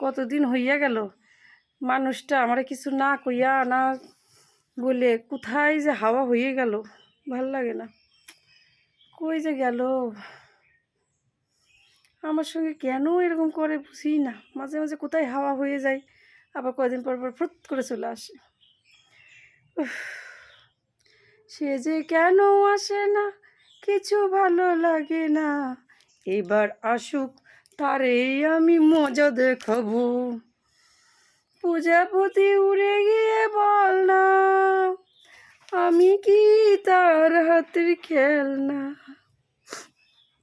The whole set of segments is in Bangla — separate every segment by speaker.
Speaker 1: কতদিন হইয়া গেল? মানুষটা আমার কিছু না কইয়া না বলে কোথায় যে হাওয়া হয়ে গেল? ভালো লাগে না। কই যে গেল? আমার সঙ্গে কেন এরকম করে বুঝি না। মাঝে মাঝে কোথায় হাওয়া হয়ে যায়, আবার কয়দিন পর পর ফুট করে চলে আসে। সে যে কেন আসে না? কিছু ভালো লাগে না। এবার আসুক তারেই আমি মজা দেখাবো। প্রজাপতি উড়ে গিয়ে বল না আমি কি তার হাতের খেলনা?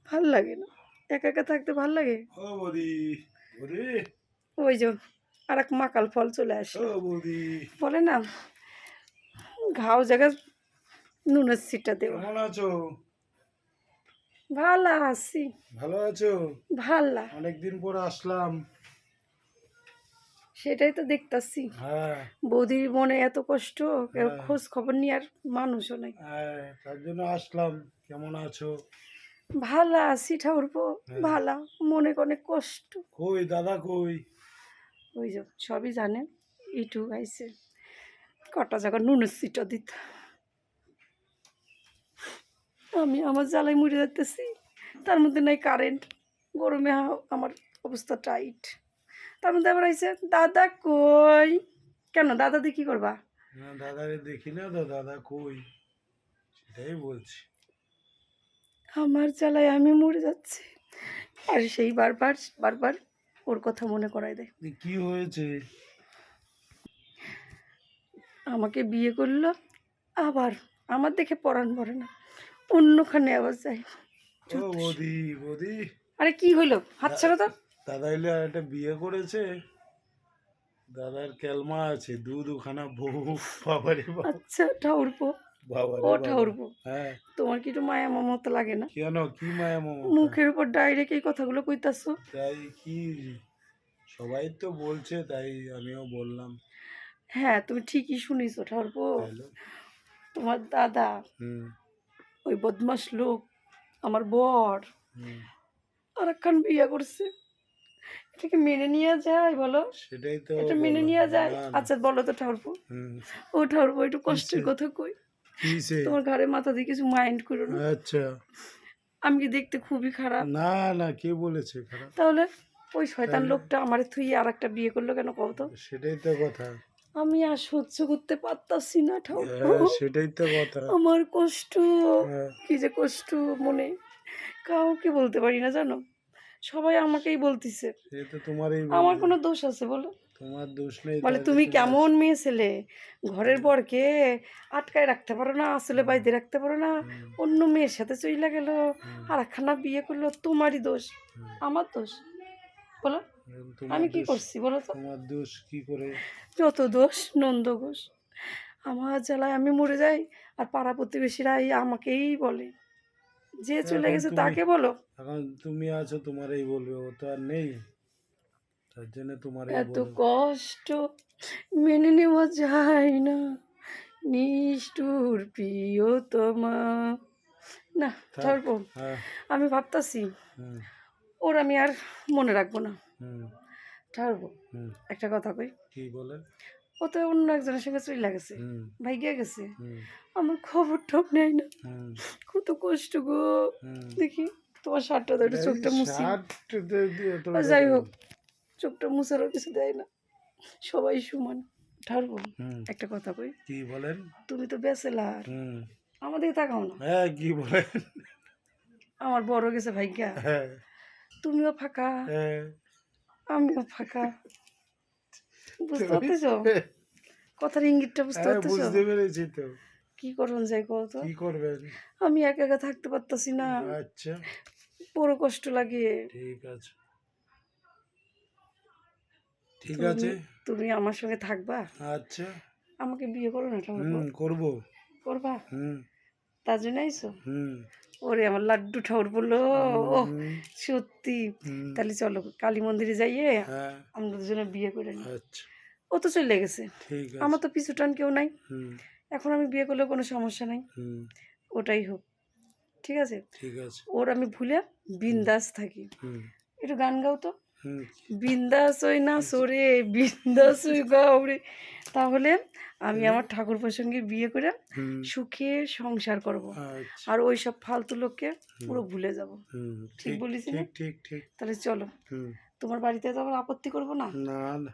Speaker 1: ভালো লাগে না। একা একা থাকতে ভালো লাগে? ওই যে আর এক মাকাল ফল চলে আসে বলে না ঘাও জায়গা নুনের সিটটা দেওয়া।
Speaker 2: আছো
Speaker 1: ভালো আছি।
Speaker 2: ভালো আছো?
Speaker 1: ভাল্লা
Speaker 2: অনেকদিন পর আসলাম।
Speaker 1: সেটাই তো দেখতাছি।
Speaker 2: হ্যাঁ।
Speaker 1: বৌদির মনে এত কষ্ট
Speaker 2: হ্যাঁ।
Speaker 1: খোঁজ খবর নিয়ে আর মানুষও নাই।
Speaker 2: হ্যাঁ তার জন্য আসলাম। কেমন আছো?
Speaker 1: ভালো আছি ঠাকুরপো। ভালা। মনে অনেক কষ্ট।
Speaker 2: কই দাদা কই?
Speaker 1: ওই যে সবই জানে ইটু আইছে। কটা জায়গা নুনের সিটা দিত। আমি আমার জ্বালায় মরে যাচ্তেছি তার মধ্যে নাই কারেন্ট গরমে আমার অবস্থা টাইট তার মধ্যে আবার আইছে দাদা কই? কেন দাদা দিয়ে কী করবা?
Speaker 2: না দাদারে দেখি না তো দাদা কই? সেটাই বলছি।
Speaker 1: আমার জ্বালায় আমি মরে যাচ্ছি। আর সেই বারবার বারবার ওর কথা মনে করায় দেয়।
Speaker 2: কি হয়েছে?
Speaker 1: আমাকে বিয়ে করল আবার আমার দেখে পরাণ পড়ে না। অন্যখানে আবার যায়
Speaker 2: ও বৌদি বৌদি।
Speaker 1: আরে কি হইল? হাত ছাড়ো তো।
Speaker 2: দাদা আর একটা বিয়ে করেছে। দাদার ক্যালমা আছে দু দুখানা বউ। বাবারে বাবা।
Speaker 1: আচ্ছা ঠাউরপো
Speaker 2: বাবারে
Speaker 1: ও
Speaker 2: বাবা।
Speaker 1: ঠাউরপো
Speaker 2: হ্যাঁ।
Speaker 1: তোমার কি একটু মায়া মমতা লাগে না?
Speaker 2: কেন? কি মায়া মমতা?
Speaker 1: মুখের উপর ডাইরেক্ট এই কথাগুলো কইতাছো।
Speaker 2: তাই কি? সবাই তো বলছে তাই আমিও বললাম।
Speaker 1: হ্যাঁ তুমি ঠিকই শুনিছো ঠাউরপো তোমার দাদা
Speaker 2: হুম।
Speaker 1: ওই বদমাস লোক আমার বর। আর একখান বিয়ে করছে। এটাকে মেনে নিয়ে যায় বলো?
Speaker 2: সেটাই তো
Speaker 1: এটা মেনে। নিয়ে যায়। আচ্ছা বলো তো ঠাউরপো ও ঠাউরপো একটু কষ্টের কথা কই। তোমার ঘরে মাথা দিয়ে কিছু মাইন্ড করো না।
Speaker 2: আচ্ছা।
Speaker 1: আমি কি দেখতে খুবই খারাপ?
Speaker 2: না না কে বলেছে খারাপ?
Speaker 1: তাহলে ওই শয়তান লোকটা আমার থুই আর একটা বিয়ে করল কেন কও তো?
Speaker 2: সেটাই তো কথা।
Speaker 1: আমি আর সহ্য করতে পারতাছি না ঠাকুর।
Speaker 2: হ্যাঁ, সেটাই তো কথা।
Speaker 1: আমার কষ্ট
Speaker 2: হ্যাঁ,
Speaker 1: কি যে কষ্ট মনে কাউকে বলতে পারি না জানো? সবাই আমাকেই বলতিছে। আমার কোনো দোষ আছে বলো?
Speaker 2: তোমার দোষ নেই
Speaker 1: বলে তুমি কেমন মেয়ে ছেলে? ঘরের বরকে আটকায় রাখতে পারো না আসলে বাইতে রাখতে পারো না অন্য মেয়ের সাথে চইলা গেল আর একখানা বিয়ে করল তোমারই দোষ আমার দোষ। বলো। আমি কি করছি বলো তো?
Speaker 2: তোমার দোষ কি করে?
Speaker 1: যত দোষ নন্দ ঘোষ। আমার জ্বালায় আমি মরে যাই আর পাড়া প্রতিবেশীরা এই আমাকেই বলে। যে চলে গেছে তাকে বলো।
Speaker 2: এখন তুমি আছো তোমার এই বলবে ও তো আর নেই। তার জন্য তোমারই
Speaker 1: এত কষ্ট মেনে নেওয়া যায় না। নিষ্ঠুর প্রিয়তমা। না। ছাড়বো।
Speaker 2: হ্যাঁ।
Speaker 1: আমি ভাবতাছি ওর আমি আর মনে রাখব না। ছাড়বো। একটা কথা কই?
Speaker 2: কি বলে?
Speaker 1: ও তো অন্য একজনের সঙ্গে চলে গেছে। ভাই গিয়ে গেছে। আমার খবর টপ নেয় না। কত কষ্ট গো। দেখি তোমার শার্টটা তো একটু চোখটা মুছি। যাই হোক চোখটা মুছারও কিছু দেয় না। সবাই সমান। ঠারবো একটা কথা কই?
Speaker 2: কি বলেন?
Speaker 1: তুমি তো বেসেলার
Speaker 2: হুম।
Speaker 1: আমাদের তাকাও না।
Speaker 2: হ্যাঁ কি বলেন?
Speaker 1: আমার বড় গেছে ভাইগা।
Speaker 2: হ্যাঁ।
Speaker 1: তুমিও ফাঁকা।
Speaker 2: হ্যাঁ।
Speaker 1: আমিও ফাঁকা। বুঝতে পারতেছ? কথার ইঙ্গিতটা বুঝতে
Speaker 2: হ্যাঁ,
Speaker 1: পারতেছ?
Speaker 2: বুঝতে পেরেছি তো।
Speaker 1: কি করুন যাই কত
Speaker 2: কি করবেন?
Speaker 1: আমি একা একা থাকতে পারতাছি না।
Speaker 2: আচ্ছা।
Speaker 1: বড় কষ্ট লাগে।
Speaker 2: ঠিক আছে। ঠিক আছে।
Speaker 1: তুমি আমার সঙ্গে থাকবা?
Speaker 2: আচ্ছা।
Speaker 1: আমাকে বিয়ে করো না
Speaker 2: করব।
Speaker 1: করবা?
Speaker 2: হুম।
Speaker 1: তার জন্য আইসো
Speaker 2: হুম।
Speaker 1: ওরে আমার লাড্ডু ঠাকুর বলল ও সত্যি। তাহলে চলো কালী মন্দিরে যাইয়ে
Speaker 2: হ্যাঁ।
Speaker 1: আমরা দুজনে বিয়ে করে নিই।
Speaker 2: আচ্ছা।
Speaker 1: ও তো চলে গেছে। আমার তো পিছু টান কেউ নাই। এখন আমি বিয়ে করলে কোনো সমস্যা নাই। ওটাই হোক। ঠিক আছে?
Speaker 2: ঠিক আছে।
Speaker 1: ওর আমি ভুলে বিন্দাস থাকি। একটু গান গাও তো।
Speaker 2: হুম।
Speaker 1: বিন্দাস হই না সরে বিন্দাস হই গাউরে তাহলে আমি আমার ঠাকুর প্রসঙ্গে বিয়ে করে সুখে সংসার করব।
Speaker 2: আচ্ছা।
Speaker 1: আর ওই সব ফালতু লোককে পুরো ভুলে যাব। ঠিক
Speaker 2: বলিস
Speaker 1: বলেছি?
Speaker 2: ঠিক ঠিক ঠিক।
Speaker 1: তাহলে চলো। তোমার বাড়িতে তো আবার আপত্তি করব না
Speaker 2: না।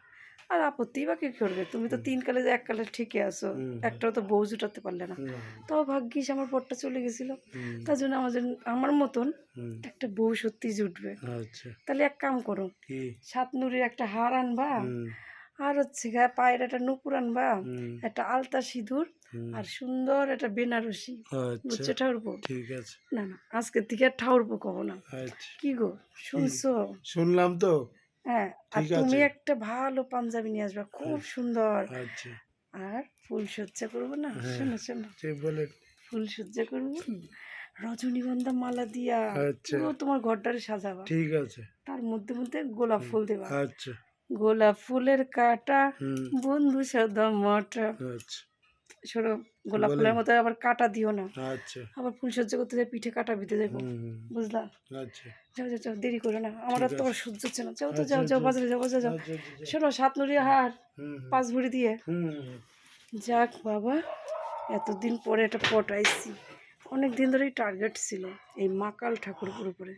Speaker 1: আর আপত্তি বা কি করবে? তুমি তো তিন কালে এক কালে ঠিকই আছো একটাও তো বউ জুটাতে পারলে না। তাও ভাগ্যিস আমার পরটা চলে গেছিল। তার জন্য আমার আমার মতন একটা বউ সত্যি জুটবে।
Speaker 2: আচ্ছা।
Speaker 1: তাহলে এক কাম করো সাত নুরির একটা হার আনবা আর হচ্ছে গায়ে পায়ের একটা নুপুর আনবা একটা আলতা সিঁদুর আর সুন্দর একটা বেনারসি।
Speaker 2: আচ্ছা।
Speaker 1: বুঝছ ঠাউরপো
Speaker 2: ঠিক আছে।
Speaker 1: না না আজকের থেকে আর ঠাউরপো কব না।
Speaker 2: আচ্ছা।
Speaker 1: কি গো শুনছো?
Speaker 2: শুনলাম তো।
Speaker 1: হ্যাঁ আর
Speaker 2: ঠিক
Speaker 1: তুমি
Speaker 2: আছে।
Speaker 1: একটা ভালো পাঞ্জাবি নিয়ে আসবে খুব সুন্দর।
Speaker 2: আচ্ছা।
Speaker 1: আর ফুল সজ্জা করব না?
Speaker 2: হ্যাঁ।
Speaker 1: শোনো শোনো।
Speaker 2: ঠিক
Speaker 1: ফুল সজ্জা করব? রজনীগন্ধা মালা দিয়া
Speaker 2: আচ্ছা।
Speaker 1: পুরো তোমার ঘরটারে সাজাবা।
Speaker 2: ঠিক আছে।
Speaker 1: তার মধ্যে মধ্যে গোলাপ ফুল দেবা।
Speaker 2: আচ্ছা।
Speaker 1: গোলাপ ফুলের কাটা
Speaker 2: হুম।
Speaker 1: বন্ধু সাদা মাটা
Speaker 2: আচ্ছা।
Speaker 1: শোনো গোলাপ ফুলের মতো আবার কাটা দিও না।
Speaker 2: আচ্ছা।
Speaker 1: আবার ফুল সজ্জা করতে যাই পিঠে কাটা দিতে যাব বুঝলা?
Speaker 2: আচ্ছা।
Speaker 1: যাও যাও যাও দেরি করো না। আমার আর তোমার সহ্য হচ্ছে না। যাও তো
Speaker 2: আচ্ছা,
Speaker 1: যাও যাও। বাজারে যাও বাজারে যাও।
Speaker 2: আচ্ছা।
Speaker 1: শোনো সাত নড়িয়া হার পাঁচ ভরি দিয়ে। যাক বাবা এতদিন পরে একটা পটাইছি অনেক দিন ধরেই টার্গেট ছিল এই মাকাল ঠাকুরপুর উপরে।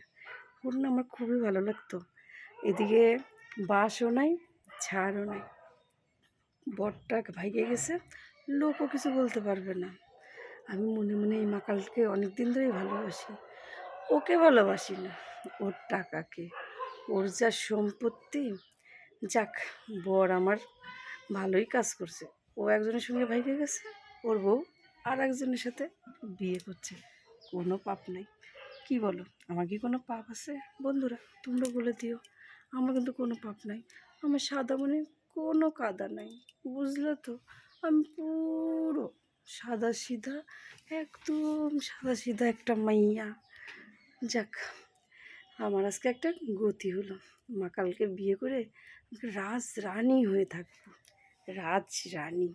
Speaker 1: ওর না আমার খুবই ভালো লাগতো। এদিকে বাসও নাই ছাড়ও নাই। বরটা ভাইগে গেছে। লোকও কিছু বলতে পারবে না। আমি মনে মনে এই মাকালকে অনেক দিন ধরেই ভালোবাসি। ওকে ভালোবাসি না, ওর টাকাকে, ওর যা সম্পত্তি, যাক, বর আমার ভালোই কাজ করছে। ও একজনের সঙ্গে ভাইকে গেছে, ওর বউ আর একজনের সাথে বিয়ে করছে। কোনো পাপ নাই। কি বলো, আমার কি কোনো পাপ আছে? বন্ধুরা, তোমরা বলে দিও। আমার কিন্তু কোনো পাপ নাই। আমার সাদা মনে কোনো কাদা নাই। বুঝলে তো? আমি পুরো সাদা সিধা, একদম সাদা সিধা একটা মাইয়া। যাক, আমার আজকে একটা গতি হলো। মা কালকে বিয়ে করে রাজ রানী হয়ে থাকব। রাজ রানী